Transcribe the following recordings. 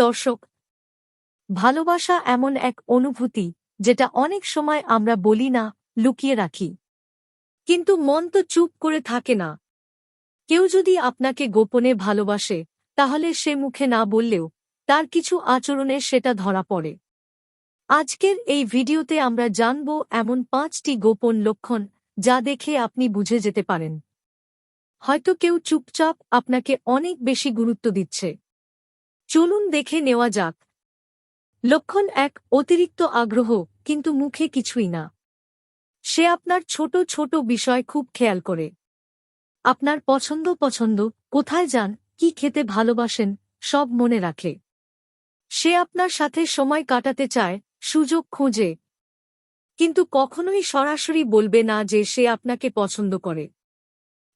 দর্শক, ভালোবাসা এমন এক অনুভূতি যেটা অনেক সময় আমরা বলি না, লুকিয়ে রাখি। কিন্তু মন তো চুপ করে থাকে না। কেউ যদি আপনাকে গোপনে ভালোবাসে, তাহলে সে মুখে না বললেও তার কিছু আচরণে সেটা ধরা পড়ে। আজকের এই ভিডিওতে আমরা জানব এমন পাঁচটি গোপন লক্ষণ যা দেখে আপনি বুঝে যেতে পারেন। হয়তো কেউ চুপচাপ আপনাকে অনেক বেশি গুরুত্ব দিচ্ছে। চলুন দেখে নেওয়া যাক। লক্ষণ এক, অতিরিক্ত আগ্রহ, কিন্তু মুখে কিছুই না। সে আপনার ছোট ছোট বিষয় খুব খেয়াল করে। আপনার পছন্দ পছন্দ, কোথায় যান, কি খেতে ভালোবাসেন, সব মনে রাখে। সে আপনার সাথে সময় কাটাতে চায়, সুযোগ খোঁজে। কিন্তু কখনোই সরাসরি বলবে না যে সে আপনাকে পছন্দ করে।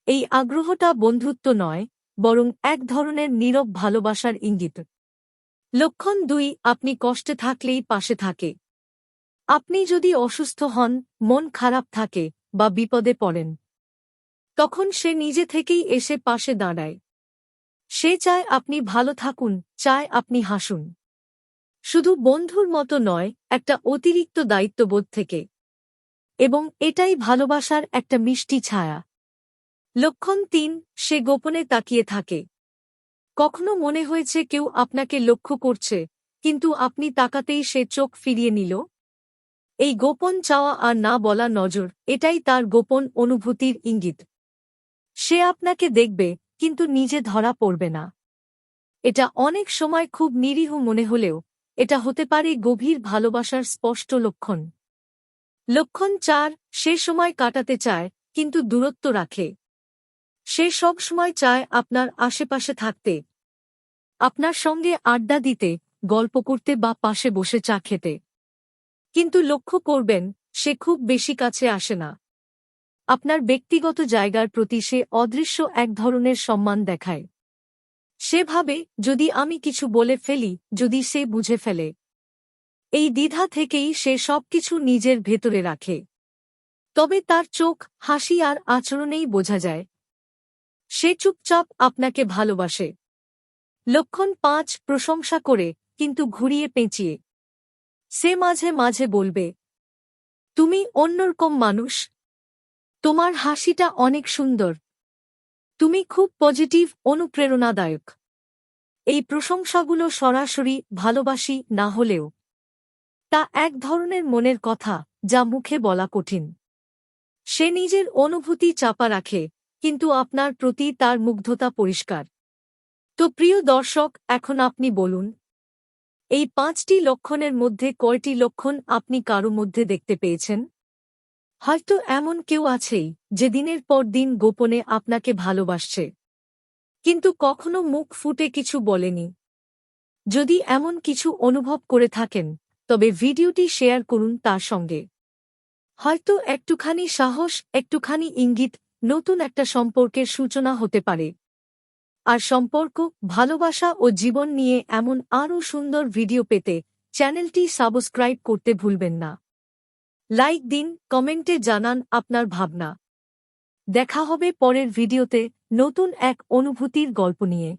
এই আগ্রহটা বন্ধুত্ব নয়, বরং এক ধরনের নীরব ভালোবাসার ইঙ্গিত। লক্ষণ দুই, আপনি কষ্টে থাকলেই পাশে থাকে। আপনি যদি অসুস্থ হন, মন খারাপ থাকে বা বিপদে পড়েন। তখন সে নিজে থেকেই এসে পাশে দাঁড়ায়। সে চায় আপনি ভালো থাকুন, চায় আপনি হাসুন। শুধু বন্ধুর মতো নয়, একটা অতিরিক্ত দায়িত্ববোধ থেকে। এবং এটাই ভালোবাসার একটা মিষ্টি ছায়া। লক্ষণ তিন, সে গোপনে তাকিয়ে থাকে। কখনো মনে হয়েছে কেউ আপনাকে লক্ষ্য করছে, কিন্তু আপনি তাকাতেই সে চোখ ফিরিয়ে নিল। এই গোপন চাওয়া আর না বলা নজর, এটাই তার গোপন অনুভূতির ইঙ্গিত। সে আপনাকে দেখবে, কিন্তু নিজে ধরা পড়বে না। এটা অনেক সময় খুব নিরীহ মনে হলেও, এটা হতে পারে গভীর ভালোবাসার স্পষ্ট লক্ষণ। লক্ষণ চার, সে সময় কাটাতে চায়, কিন্তু দূরত্ব রাখে। সে সব সময় চায় আপনার আশেপাশে থাকতে। আপনার সঙ্গে আড্ডা দিতে, গল্প করতে বা পাশে বসে চা খেতে। কিন্তু লক্ষ্য করবেন, সে খুব বেশি কাছে আসে না। আপনার ব্যক্তিগত জায়গার প্রতি সে অদৃশ্য এক ধরনের সম্মান দেখায়। সে ভাবে, যদি আমি কিছু বলে ফেলি, যদি সে বুঝে ফেলে। এই দ্বিধা থেকেই সে সবকিছু নিজের ভেতরে রাখে। তবে তার চোখ, হাসি আর আচরণেই বোঝা যায়। সে চুপচাপ আপনাকে ভালোবাসে। লক্ষণ পাঁচ, প্রশংসা করে, কিন্তু ঘুরিয়ে পেঁচিয়ে। সে মাঝে মাঝে বলবে, তুমি অন্যরকম মানুষ। তোমার হাসিটা অনেক সুন্দর। তুমি খুব পজিটিভ, অনুপ্রেরণাদায়ক। এই প্রশংসাগুলো সরাসরি ভালোবাসি না হলেও। তা এক ধরনের মনের কথা যা মুখে বলা কঠিন। সে নিজের অনুভূতি চাপা রাখে কিন্তু আপনার প্রতি তার মুগ্ধতা পরিষ্কার। তো প্রিয় দর্শক, এখন আপনি বলুন, এই পাঁচটি লক্ষণের মধ্যে কয়টি লক্ষণ আপনি কারও মধ্যে দেখতে পেয়েছেন? হয়তো এমন কেউ আছেই যে দিনের পর দিন গোপনে আপনাকে ভালোবাসছে। কিন্তু কখনো মুখ ফুটে কিছু বলেনি। যদি এমন কিছু অনুভব করে থাকেন, তবে ভিডিওটি শেয়ার করুন তার সঙ্গে। হয়তো একটুখানি সাহস, একটুখানি ইঙ্গিত নতুন একটা সম্পর্কের সূচনা হতে পারে। আর সম্পর্ক, ভালোবাসা ও জীবন নিয়ে এমন আরও সুন্দর ভিডিও পেতে চ্যানেলটি সাবস্ক্রাইব করতে ভুলবেন না। লাইক দিন, কমেন্টে জানান আপনার ভাবনা। দেখা হবে পরের ভিডিওতে নতুন এক অনুভূতির গল্প নিয়ে।